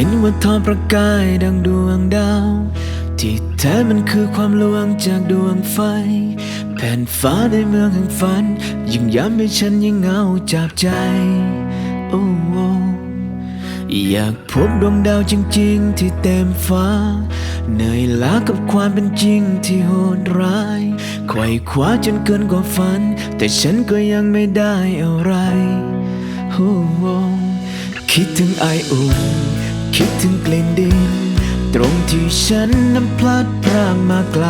็นว่าทอประกายดังดวงดาว ที่แท้มันคือความลวงจากดวงไฟ แผ่นฟ้าในเมืองแห่งฝัน ยิ่งย้ำให้ฉันยิ่งเหงาจับใจโอ้โอ้อยากพบดวงดาวจริง ๆ ที่เต็มฟ้า เหนื่อยล้ากับความเป็นจริงที่โหดร้ายไขว่คว้าจนเกินกว่าฝัน แต่ฉันก็ยังไม่ได้อะไรโอ้โอ้คิดถึงไออุ่น คิดถึงกลิ่นดิน ตรงที่ฉันนั้นพลัดพรากมาไกล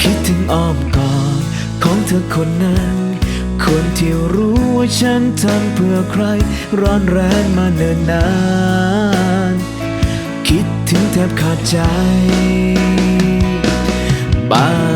คิดถึงอ้อมกอดของเธอคนนั้น คนที่รู้ว่าฉันทำเพื่อใคร ร้อนแรงมาเนิ่นนาน คิดถึงแทบขาดใจบ้า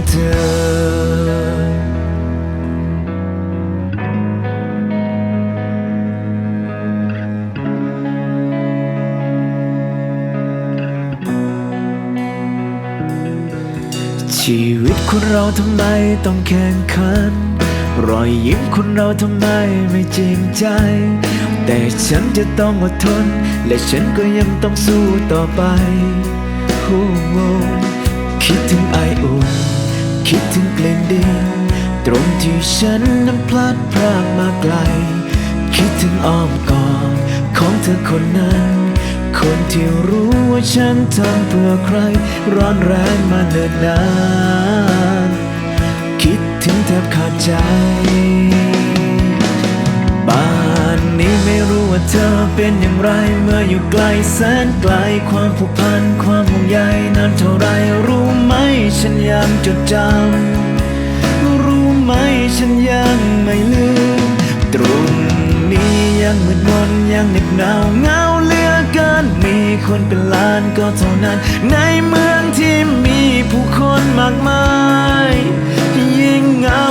เธอชีวิตคนเราทำไมต้องแข่งขัน รอยยิ้มคนเราทำไมไม่จริงใจ แต่ฉันจะต้องอดทน และฉันก็ยังต้องสู้ต่อไปโอ้โหคิดถึงไออุ่น คิดถึงกลิ่นดินตรงที่ฉันนั้นพลัดพรากมาไกล คิดถึงอ้อมกอดของเธอคนนั้น คนที่รู้ว่าฉันทำเพื่อใคร ร้อนแรงมาเนิ่นนาน คิดถึงแทบขาดใจ นี้ไม่รู้ว่าเธอเป็นอย่างไร เมื่ออยู่ไกลแสนไกลความผูกพันความห่วงใยนานเท่าไรรู้ไหมฉันยังจดจำรู้ไหมฉันยังไม่ลืม ตรงนี้ยังมืดมนยังเหน็บหนาวเงาเลือเกินมีคนเป็นล้านก็เท่านั้น ในเมืองที่มีผู้คนมากมาย ยิ่งเงา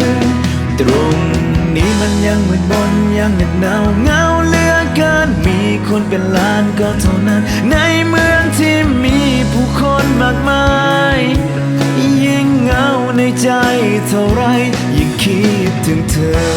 เหงาเงาเลือเกินมีคนเป็นล้านก็เท่านั้น ในเมืองที่มีผู้คนมากมาย ยิ่งเงาในใจเท่าไรยิ่งคิดถึงเธอ